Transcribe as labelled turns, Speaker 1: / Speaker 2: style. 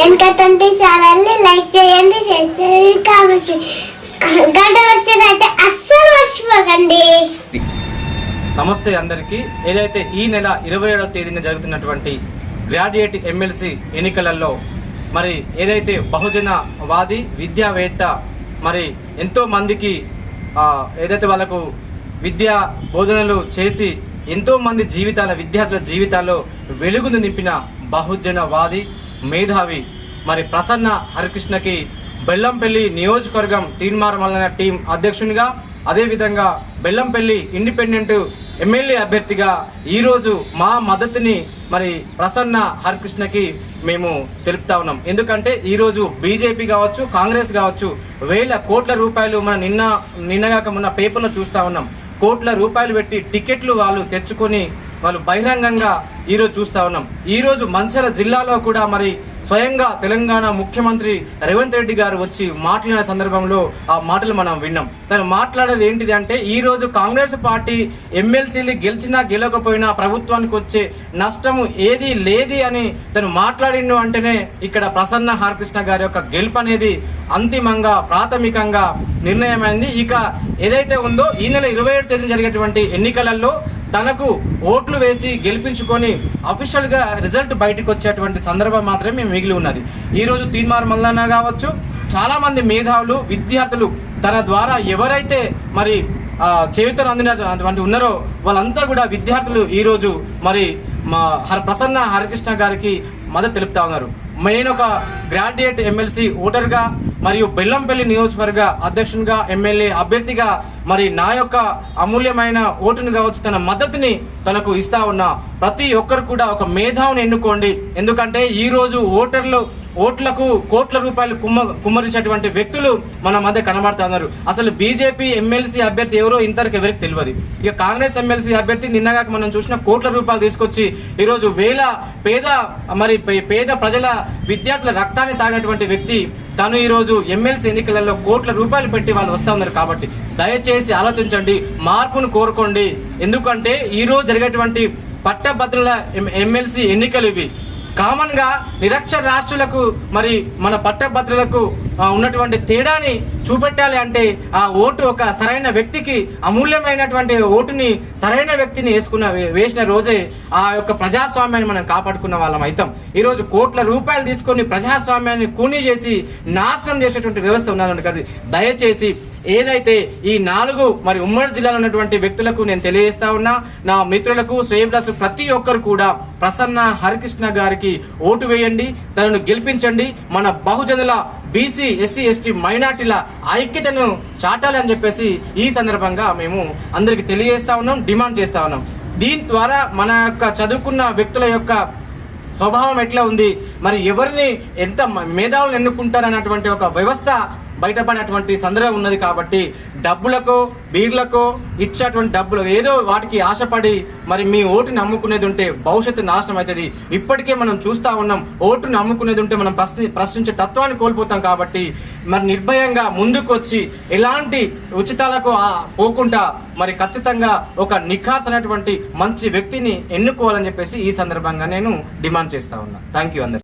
Speaker 1: Twenty ఛానల్ని like చేయండి share చేయండి. కామెంట్ గంట వచ్చినట్టే అస్సలు మర్చిపోకండి.
Speaker 2: నమస్తే అందరికీ. ఏదైతే ఈ నెల ఇరవై ఏడవ తేదీన జరుగుతున్నటువంటి గ్రాడ్యుయేట్ ఎమ్మెల్సీ ఎన్నికలలో మరి ఏదైతే బహుజన వాది విద్యావేత్త మరి ఎంతో మందికి ఏదైతే వాళ్ళకు విద్యా బోధనలు చేసి ఎంతో మంది జీవితాల విద్యార్థుల జీవితాల్లో వెలుగును నింపిన బహుజన వాది మేధావి. మరి ప్రసన్న హరికృష్ణకి బెల్లంపల్లి నియోజకవర్గం తీర్మానమల్లన టీం అధ్యక్షునిగా అదేవిధంగా బెల్లంపల్లి ఇండిపెండెంట్ ఎమ్మెల్యే అభ్యర్థిగా ఈరోజు మా మద్దతుని మరి ప్రసన్న హరికృష్ణకి మేము తెలుపుతా ఉన్నాం. ఎందుకంటే ఈరోజు బీజేపీ కావచ్చు కాంగ్రెస్ కావచ్చు వేల కోట్ల రూపాయలు మన నిన్న నిన్నగాక మొన్న పేపర్లో చూస్తా ఉన్నాం. కోట్ల రూపాయలు పెట్టి టికెట్లు వాళ్ళు తెచ్చుకొని వాళ్ళు బహిరంగంగా ఈరోజు చూస్తా ఉన్నాం. ఈరోజు మంచర జిల్లాలో కూడా మరి స్వయంగా తెలంగాణ ముఖ్యమంత్రి రేవంత్ రెడ్డి గారు వచ్చి మాట్లాడిన సందర్భంలో ఆ మాటలు మనం విన్నాం. తను మాట్లాడేది ఏంటిది అంటే ఈ రోజు కాంగ్రెస్ పార్టీ ఎమ్మెల్సీలు గెలిచినా గెలవకపోయినా ప్రభుత్వానికి వచ్చే నష్టము ఏది లేది అని తను మాట్లాడిండు అంటేనే ఇక్కడ ప్రసన్న హరికృష్ణ గారి యొక్క గెలుపు అనేది అంతిమంగా ప్రాథమికంగా నిర్ణయమైంది. ఇక ఏదైతే ఉందో ఈ నెల ఇరవై ఏడు తేదీన జరిగేటువంటి ఎన్నికలలో తనకు ఓట్లు వేసి గెలిపించుకొని అఫీషియల్గా రిజల్ట్ బయటకు వచ్చేటువంటి సందర్భం మాత్రమే మిగిలి ఉన్నది. ఈరోజు రోజు తీన్మార్ మల్లన్న కావచ్చు చాలామంది మేధావులు విద్యార్థులు తన ద్వారా ఎవరైతే మరి చేయుతను అందినటువంటి ఉన్నారో వాళ్ళంతా కూడా విద్యార్థులు ఈరోజు మరి మా హర ప్రసన్న హరికృష్ణ గారికి మద్దతు తెలుపుతా ఉన్నారు. నేను ఒక గ్రాడ్యుయేట్ ఎమ్మెల్సీ ఓటర్గా మరియు బెల్లంపల్లి నియోజకవర్గ అధ్యక్షునిగా ఎమ్మెల్యే అభ్యర్థిగా మరి నా యొక్క అమూల్యమైన ఓటును కావచ్చు తన మద్దతుని తనకు ఇస్తా ఉన్నా ప్రతి ఒక్కరు కూడా ఒక మేధావుని ఎన్నుకోండి. ఎందుకంటే ఈరోజు ఓటర్లు ఓట్లకు కోట్ల రూపాయలు కుమ్మ కుమ్మరించేటువంటి వ్యక్తులు మన మధ్య కనబడుతున్నారు అసలు బీజేపీ ఎమ్మెల్సీ అభ్యర్థి ఎవరో ఇంతవరకు ఎవరికి తెలియదు. ఇక కాంగ్రెస్ ఎమ్మెల్సీ అభ్యర్థి నిన్నగా మనం చూసిన కోట్ల రూపాయలు తీసుకొచ్చి ఈరోజు వేల పేద మరి పే- పేద ప్రజల విద్యార్థుల రక్తాన్ని తాగినటువంటి వ్యక్తి తను ఈరోజు ఎమ్మెల్సీ ఎన్నికలలో కోట్ల రూపాయలు పెట్టి వాళ్ళు వస్తూ ఉన్నారు కాబట్టి దయచేసి ఆలోచించండి మార్పును కోరుకోండి. ఎందుకంటే ఈరోజు జరిగేటువంటి పట్టభద్రుల ఎమ్మెల్సీ ఎన్నికలు ఇవి. కామన్గా నిరక్షర రాష్ట్రులకు మరి మన పట్టభద్రులకు ఉన్నటువంటి తేడాని చూపెట్టాలి అంటే ఆ ఓటు ఒక సరైన వ్యక్తికి అమూల్యమైనటువంటి ఓటుని సరైన వ్యక్తిని వేసుకున్న వే- వేసిన రోజే ఆ యొక్క ప్రజాస్వామ్యాన్ని మనం కాపాడుకున్న వాళ్ళం అవుతాం. ఈరోజు కోట్ల రూపాయలు తీసుకొని ప్రజాస్వామ్యాన్ని కూనీ చేసి నాశనం చేసేటువంటి వ్యవస్థ ఉన్నదండి కానీ దయచేసి ఏదైతే ఈ నాలుగు మరి ఉమ్మడి జిల్లాలో ఉన్నటువంటి వ్యక్తులకు నేను తెలియజేస్తా ఉన్నా నా మిత్రులకు శ్రేయభిలాసులకు ప్రతి ఒక్కరు కూడా ప్రసన్న హరికృష్ణ గారికి ఓటు వేయండి తనను గెలిపించండి. మన బహుజనుల బీసీ ఎస్సీ ఎస్టీ మైనార్టీల ఐక్యతను చాటాలి అని చెప్పేసి ఈ సందర్భంగా మేము అందరికి తెలియజేస్తా ఉన్నాం డిమాండ్ చేస్తా ఉన్నాం. దీని ద్వారా మన యొక్క చదువుకున్న వ్యక్తుల యొక్క స్వభావం ఎట్లా ఉంది? మరి ఎవరిని ఎంత మ- మేధావులు ఎన్నుకుంటారన్నటువంటి ఒక వ్యవస్థ బయటపడేటువంటి సందర్భం ఉన్నది కాబట్టి డబ్బులకు బీర్లకు ఇచ్చేటువంటి డబ్బులు ఏదో వాటికి ఆశపడి మరి మీ ఓటుని నమ్ముకునేది ఉంటే భవిష్యత్తు నాశనం అవుతుంది. ఇప్పటికే మనం చూస్తా ఉన్నాం ఓటుని నమ్ముకునేది ఉంటే మనం ప్రశ్ని ప్రశ్నించే తత్వాన్ని కోల్పోతాం కాబట్టి మరి నిర్భయంగా ముందుకు వచ్చి ఎలాంటి ఉచితాలకు పోకుండా మరి ఖచ్చితంగా ఒక నిఖాస్ అనేటువంటి మంచి వ్యక్తిని ఎన్నుకోవాలని చెప్పేసి ఈ సందర్భంగా నేను డిమాండ్ చేస్తా ఉన్నా. థ్యాంక్ యూ అందరు